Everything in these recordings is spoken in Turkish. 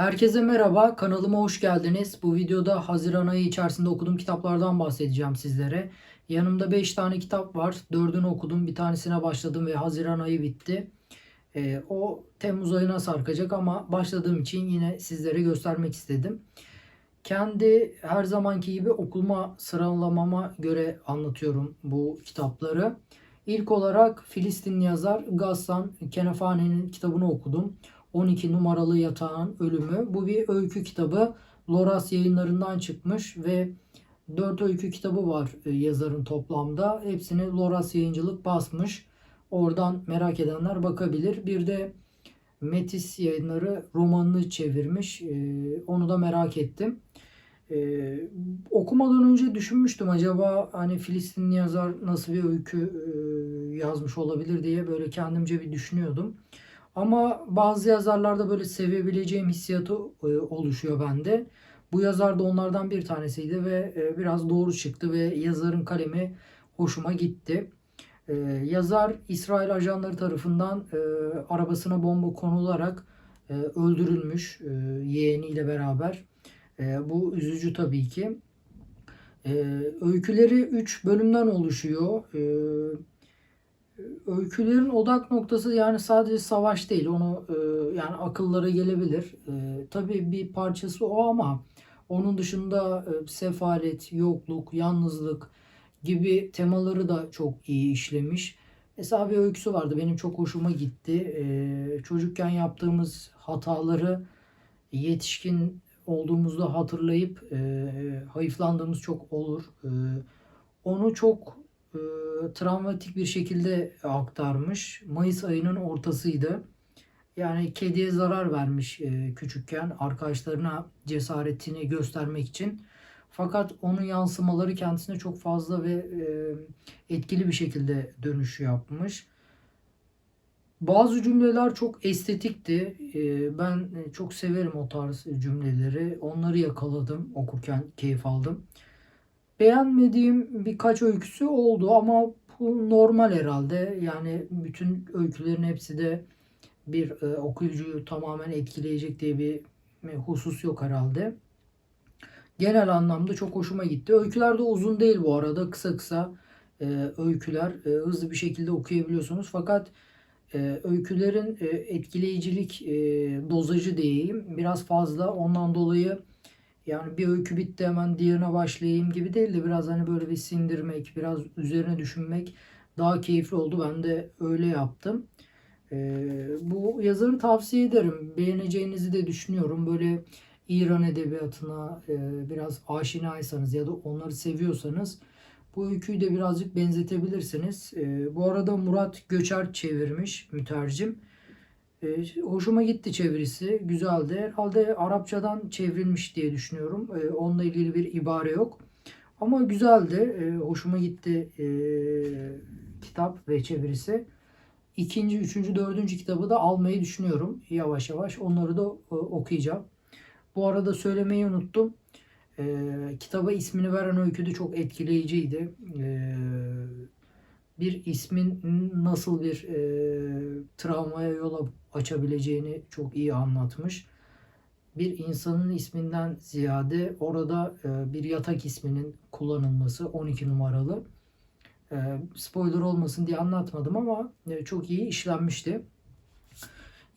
Herkese merhaba, kanalıma hoş geldiniz. Bu videoda Haziran ayı içerisinde okuduğum kitaplardan bahsedeceğim sizlere. Yanımda 5 tane kitap var. 4'ünü okudum, bir tanesine başladım ve Haziran ayı bitti. Ee, o Temmuz ayına sarkacak ama başladığım için yine sizlere göstermek istedim. Kendi her zamanki gibi okuma sıralamama göre anlatıyorum bu kitapları. İlk olarak Filistinli yazar Gassan Kenefane'nin kitabını okudum. 12 numaralı yatağın ölümü. Bu bir öykü kitabı. Loras yayınlarından çıkmış ve 4 öykü kitabı var e, yazarın toplamda. Hepsini Loras yayıncılık basmış. Oradan merak edenler bakabilir. Bir de Metis yayınları romanını çevirmiş. E, Onu da merak ettim. Ee, okumadan önce düşünmüştüm acaba hani Filistinli yazar nasıl bir öykü e, yazmış olabilir diye böyle kendimce bir düşünüyordum. Ama bazı yazarlarda böyle sevebileceğim hissiyatı e, oluşuyor bende. Bu yazar da onlardan bir tanesiydi ve e, biraz doğru çıktı ve yazarın kalemi hoşuma gitti. E, yazar İsrail ajanları tarafından e, arabasına bomba konularak e, öldürülmüş e, yeğeniyle beraber. E, bu üzücü tabii ki. E, öyküleri 3 bölümden oluşuyor. E, öykülerin odak noktası yani sadece savaş değil. Onu e, yani akıllara gelebilir. E, tabii bir parçası o ama onun dışında e, sefalet, yokluk, yalnızlık gibi temaları da çok iyi işlemiş. Mesela bir öyküsü vardı. Benim çok hoşuma gitti. E, çocukken yaptığımız hataları yetişkin olduğumuzda hatırlayıp e, hayıflandığımız çok olur. E, onu çok e, travmatik bir şekilde aktarmış. Mayıs ayının ortasıydı. Yani kediye zarar vermiş e, küçükken arkadaşlarına cesaretini göstermek için. Fakat onun yansımaları kendisine çok fazla ve e, etkili bir şekilde dönüş yapmış. Bazı cümleler çok estetikti. Ee, Ben çok severim o tarz cümleleri. Onları yakaladım okurken keyif aldım. Beğenmediğim birkaç öyküsü oldu ama bu normal herhalde. Yani bütün öykülerin hepsi de bir e, okuyucuyu tamamen etkileyecek diye bir e, husus yok herhalde. Genel anlamda çok hoşuma gitti. Öyküler de uzun değil bu arada. Kısa kısa e, öyküler e, hızlı bir şekilde okuyabiliyorsunuz. Fakat e, öykülerin e, etkileyicilik e, dozajı diyeyim biraz fazla. Ondan dolayı yani bir öykü bitti hemen diğerine başlayayım gibi değil de biraz hani böyle bir sindirmek, biraz üzerine düşünmek daha keyifli oldu. Ben de öyle yaptım. E, bu yazarı tavsiye ederim. Beğeneceğinizi de düşünüyorum. Böyle İran edebiyatına e, biraz aşinaysanız ya da onları seviyorsanız bu öyküyü de birazcık benzetebilirsiniz. E, bu arada Murat Göçer çevirmiş mütercim. E, hoşuma gitti çevirisi. Güzeldi. Herhalde Arapçadan çevrilmiş diye düşünüyorum. E, onunla ilgili bir ibare yok. Ama güzeldi. E, hoşuma gitti e, kitap ve çevirisi. İkinci, üçüncü, dördüncü kitabı da almayı düşünüyorum. Yavaş yavaş onları da e, okuyacağım. Bu arada söylemeyi unuttum. E, kitaba ismini veren öykü de çok etkileyiciydi. E, bir ismin nasıl bir e, travmaya yol açabileceğini çok iyi anlatmış. Bir insanın isminden ziyade orada e, bir yatak isminin kullanılması 12 numaralı. E, spoiler olmasın diye anlatmadım ama e, çok iyi işlenmişti.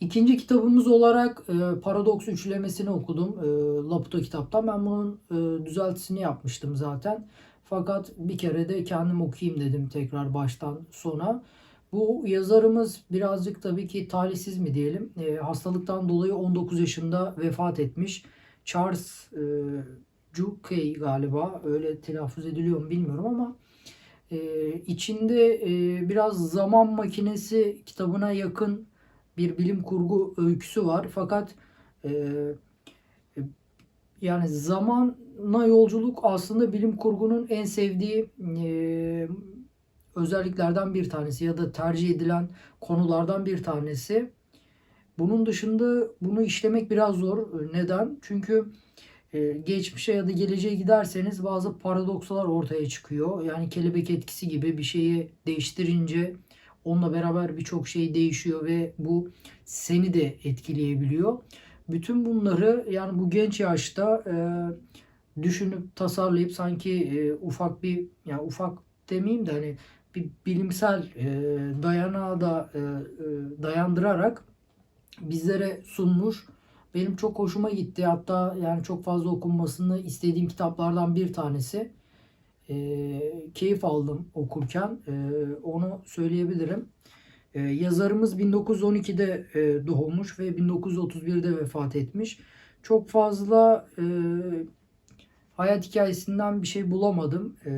İkinci kitabımız olarak e, Paradoks üçlemesini okudum e, Laputa kitaptan. Ben bunun e, düzeltisini yapmıştım zaten. Fakat bir kere de kendim okuyayım dedim tekrar baştan sona. Bu yazarımız birazcık tabii ki talihsiz mi diyelim. E, hastalıktan dolayı 19 yaşında vefat etmiş. Charles e, Jukey galiba öyle telaffuz ediliyor mu bilmiyorum ama e, içinde e, biraz zaman makinesi kitabına yakın bir bilim kurgu öyküsü var. Fakat e, yani zamana yolculuk aslında bilim kurgunun en sevdiği e, özelliklerden bir tanesi ya da tercih edilen konulardan bir tanesi. Bunun dışında bunu işlemek biraz zor. Neden? Çünkü e, geçmişe ya da geleceğe giderseniz bazı paradokslar ortaya çıkıyor. Yani kelebek etkisi gibi bir şeyi değiştirince onunla beraber birçok şey değişiyor ve bu seni de etkileyebiliyor. Bütün bunları yani bu genç yaşta e, düşünüp tasarlayıp sanki e, ufak bir yani ufak demeyeyim de hani bir bilimsel e, dayanağı da e, e, dayandırarak bizlere sunmuş. Benim çok hoşuma gitti. Hatta yani çok fazla okunmasını istediğim kitaplardan bir tanesi. E, keyif aldım okurken. E, onu söyleyebilirim. E, yazarımız 1912'de e, doğmuş ve 1931'de vefat etmiş. Çok fazla e, hayat hikayesinden bir şey bulamadım. E,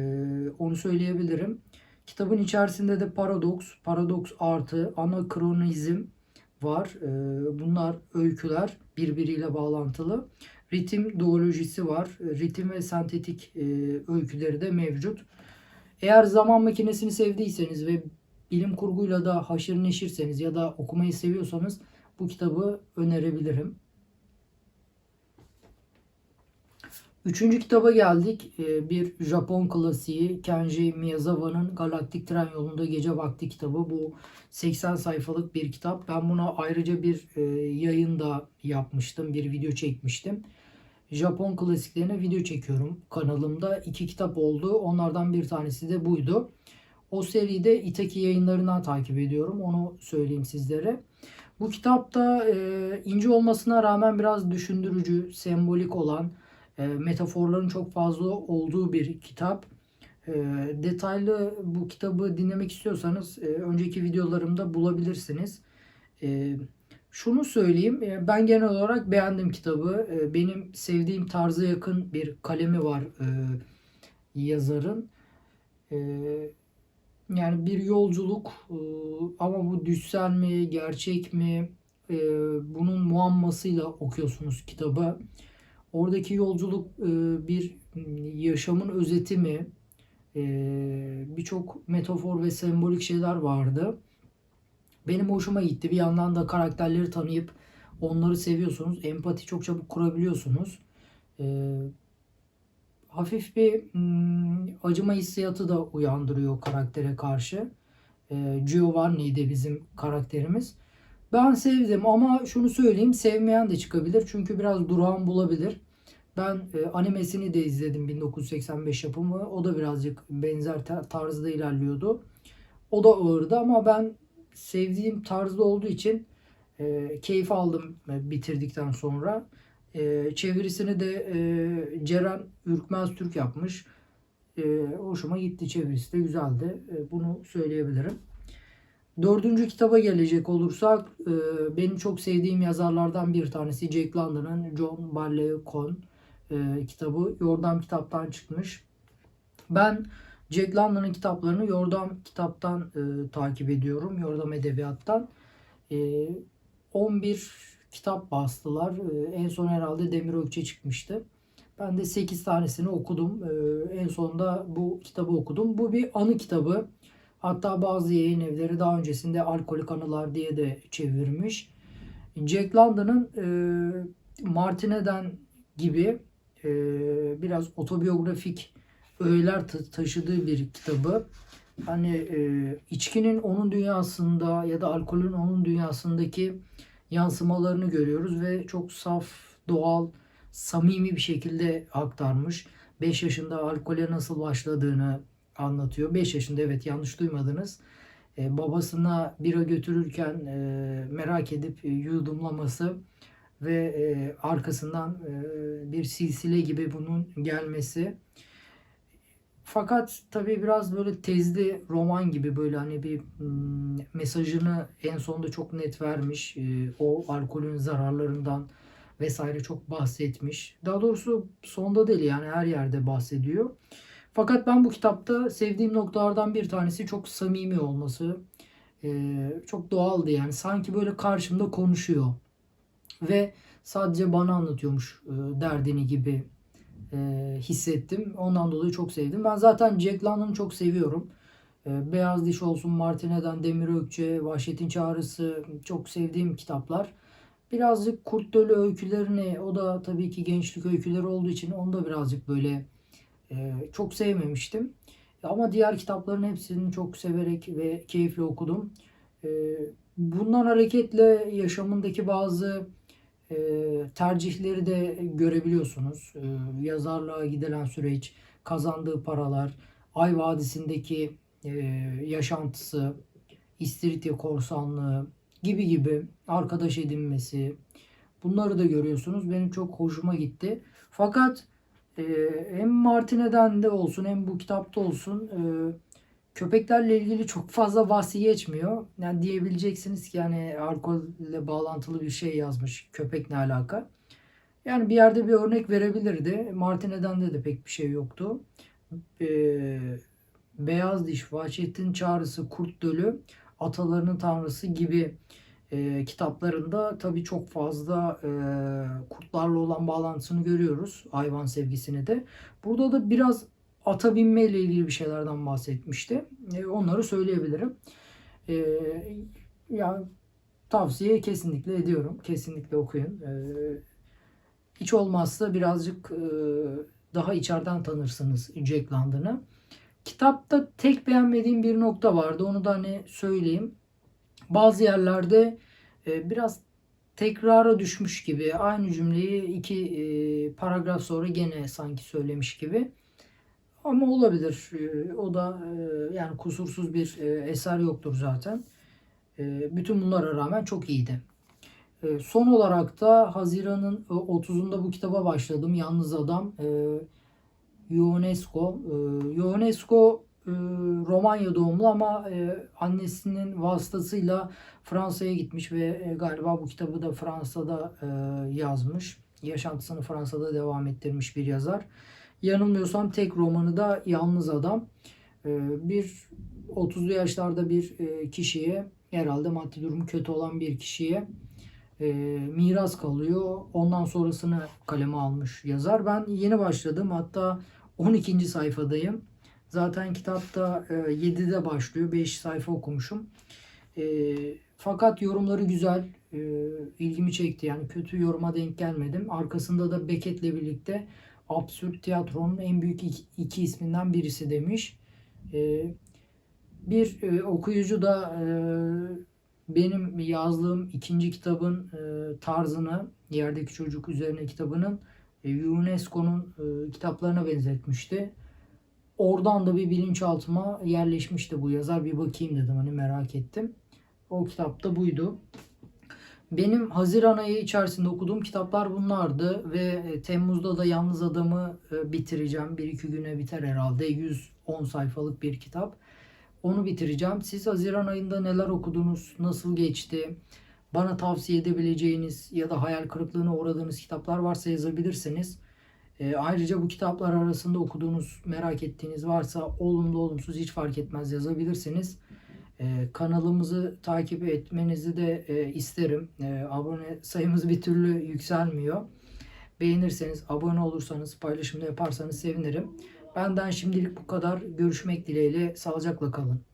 onu söyleyebilirim. Kitabın içerisinde de paradoks, paradoks artı, anakronizm var. E, bunlar öyküler birbiriyle bağlantılı. Ritim duolojisi var. Ritim ve sentetik e, öyküleri de mevcut. Eğer zaman makinesini sevdiyseniz ve bilim kurguyla da haşır neşirseniz ya da okumayı seviyorsanız bu kitabı önerebilirim. Üçüncü kitaba geldik. Ee, Bir Japon klasiği Kenji Miyazawa'nın Galaktik Tren Yolunda Gece Vakti kitabı. Bu 80 sayfalık bir kitap. Ben buna ayrıca bir e, yayın da yapmıştım. Bir video çekmiştim. Japon klasiklerine video çekiyorum kanalımda. iki kitap oldu. Onlardan bir tanesi de buydu. O seride Itaki yayınlarından takip ediyorum. Onu söyleyeyim sizlere. Bu kitapta e, ince olmasına rağmen biraz düşündürücü, sembolik olan, e, metaforların çok fazla olduğu bir kitap. E, detaylı bu kitabı dinlemek istiyorsanız e, önceki videolarımda bulabilirsiniz. E, şunu söyleyeyim, e, ben genel olarak beğendim kitabı. Benim sevdiğim tarza yakın bir kalemi var e, yazarın. Yani bir yolculuk ama bu düşsel mi, gerçek mi bunun muammasıyla okuyorsunuz kitabı. Oradaki yolculuk e, bir yaşamın özeti mi? Birçok metafor ve sembolik şeyler vardı. Benim hoşuma gitti. Bir yandan da karakterleri tanıyıp onları seviyorsunuz. Empati çok çabuk kurabiliyorsunuz hafif bir hmm, acıma hissiyatı da uyandırıyor karaktere karşı. E, Giovanni'ydi bizim karakterimiz. Ben sevdim ama şunu söyleyeyim sevmeyen de çıkabilir. Çünkü biraz durağan bulabilir. Ben e, animesini de izledim 1985 yapımı. O da birazcık benzer tarzda ilerliyordu. O da ağırdı ama ben sevdiğim tarzda olduğu için e, keyif aldım e, bitirdikten sonra. E, çevirisini de e, Ceren Ürkmez Türk yapmış. E, hoşuma gitti çevirisi de güzeldi. E, bunu söyleyebilirim. Dördüncü kitaba gelecek olursak e, benim çok sevdiğim yazarlardan bir tanesi Jack London'ın John Barleycorn e, kitabı. Yordam kitaptan çıkmış. Ben Jack London'ın kitaplarını Yordam kitaptan e, takip ediyorum. Yordam edebiyattan. E, 11 kitap bastılar. Ee, en son herhalde Demir Ökçe çıkmıştı. Ben de 8 tanesini okudum. Ee, en sonunda bu kitabı okudum. Bu bir anı kitabı. Hatta bazı yayın evleri daha öncesinde Alkolik Anılar diye de çevirmiş. Jack London'ın e, Martineden gibi e, biraz otobiyografik öğeler taşıdığı bir kitabı. Hani e, içkinin onun dünyasında ya da alkolün onun dünyasındaki yansımalarını görüyoruz ve çok saf, doğal, samimi bir şekilde aktarmış. 5 yaşında alkole nasıl başladığını anlatıyor. 5 yaşında evet yanlış duymadınız. Ee, babasına bira götürürken e, merak edip e, yudumlaması ve e, arkasından e, bir silsile gibi bunun gelmesi fakat tabii biraz böyle tezli roman gibi böyle hani bir hmm, mesajını en sonunda çok net vermiş. E, o alkolün zararlarından vesaire çok bahsetmiş. Daha doğrusu sonda değil yani her yerde bahsediyor. Fakat ben bu kitapta sevdiğim noktalardan bir tanesi çok samimi olması. E, çok doğaldı yani sanki böyle karşımda konuşuyor. Ve sadece bana anlatıyormuş e, derdini gibi e, hissettim. Ondan dolayı çok sevdim. Ben zaten Jack London'ı çok seviyorum. E, Beyaz Diş olsun, Martineden, Demir Ökçe, Vahşetin Çağrısı çok sevdiğim kitaplar. Birazcık Kurt Dölü öykülerini, o da tabii ki gençlik öyküleri olduğu için onu da birazcık böyle e, çok sevmemiştim. Ama diğer kitapların hepsini çok severek ve keyifle okudum. E, bundan hareketle yaşamındaki bazı tercihleri de görebiliyorsunuz. E, yazarlığa gidilen süreç, kazandığı paralar, Ay Vadisi'ndeki e, yaşantısı, İstiridye korsanlığı gibi gibi arkadaş edinmesi bunları da görüyorsunuz. Benim çok hoşuma gitti. Fakat e, hem Martine'den de olsun hem bu kitapta olsun e, köpeklerle ilgili çok fazla bahsi geçmiyor. Yani diyebileceksiniz ki yani alkolle bağlantılı bir şey yazmış. Köpek ne alaka? Yani bir yerde bir örnek verebilirdi. Martine'den de pek bir şey yoktu. Ee, Beyaz Diş, Vahşettin Çağrısı, Kurt Dölü, Atalarının Tanrısı gibi e, kitaplarında tabii çok fazla e, kurtlarla olan bağlantısını görüyoruz. Hayvan sevgisini de. Burada da biraz ata binme ile ilgili bir şeylerden bahsetmişti. E, onları söyleyebilirim. E, yani tavsiye kesinlikle ediyorum. Kesinlikle okuyun. E, hiç olmazsa birazcık e, daha içeriden tanırsınız Jack London'ı. Kitapta tek beğenmediğim bir nokta vardı. Onu da hani söyleyeyim. Bazı yerlerde e, biraz tekrara düşmüş gibi aynı cümleyi iki e, paragraf sonra gene sanki söylemiş gibi. Ama olabilir. E, O da e, yani kusursuz bir e, eser yoktur zaten. E, Bütün bunlara rağmen çok iyiydi. E, Son olarak da Haziran'ın e, 30'unda bu kitaba başladım. Yalnız Adam. E, Ionesco. E, Ionesco e, Romanya doğumlu ama e, annesinin vasıtasıyla Fransa'ya gitmiş ve e, galiba bu kitabı da Fransa'da e, yazmış. Yaşantısını Fransa'da devam ettirmiş bir yazar. Yanılmıyorsam tek romanı da Yalnız Adam. E, bir 30'lu yaşlarda bir e, kişiye herhalde maddi durumu kötü olan bir kişiye e, miras kalıyor. Ondan sonrasını kaleme almış yazar. Ben yeni başladım. Hatta 12. sayfadayım. Zaten kitapta e, 7'de başlıyor. 5 sayfa okumuşum. E, fakat yorumları güzel. E, ilgimi çekti. Yani kötü yoruma denk gelmedim. Arkasında da Beckett'le birlikte absürt tiyatronun en büyük iki, iki isminden birisi demiş. E, bir e, okuyucu da e, benim yazdığım ikinci kitabın e, tarzını Yerdeki Çocuk üzerine kitabının e, UNESCO'nun e, kitaplarına benzetmişti. Oradan da bir bilinçaltıma yerleşmişti bu yazar. Bir bakayım dedim hani merak ettim. O kitap da buydu. Benim Haziran ayı içerisinde okuduğum kitaplar bunlardı ve e, Temmuz'da da Yalnız Adam'ı e, bitireceğim. Bir iki güne biter herhalde. 110 sayfalık bir kitap. Onu bitireceğim. Siz Haziran ayında neler okudunuz? Nasıl geçti? Bana tavsiye edebileceğiniz ya da hayal kırıklığına uğradığınız kitaplar varsa yazabilirsiniz. E, ayrıca bu kitaplar arasında okuduğunuz, merak ettiğiniz varsa olumlu olumsuz hiç fark etmez yazabilirsiniz. E, kanalımızı takip etmenizi de e, isterim. E, abone sayımız bir türlü yükselmiyor. Beğenirseniz, abone olursanız, paylaşımda yaparsanız sevinirim. Benden şimdilik bu kadar. Görüşmek dileğiyle. Sağlıcakla kalın.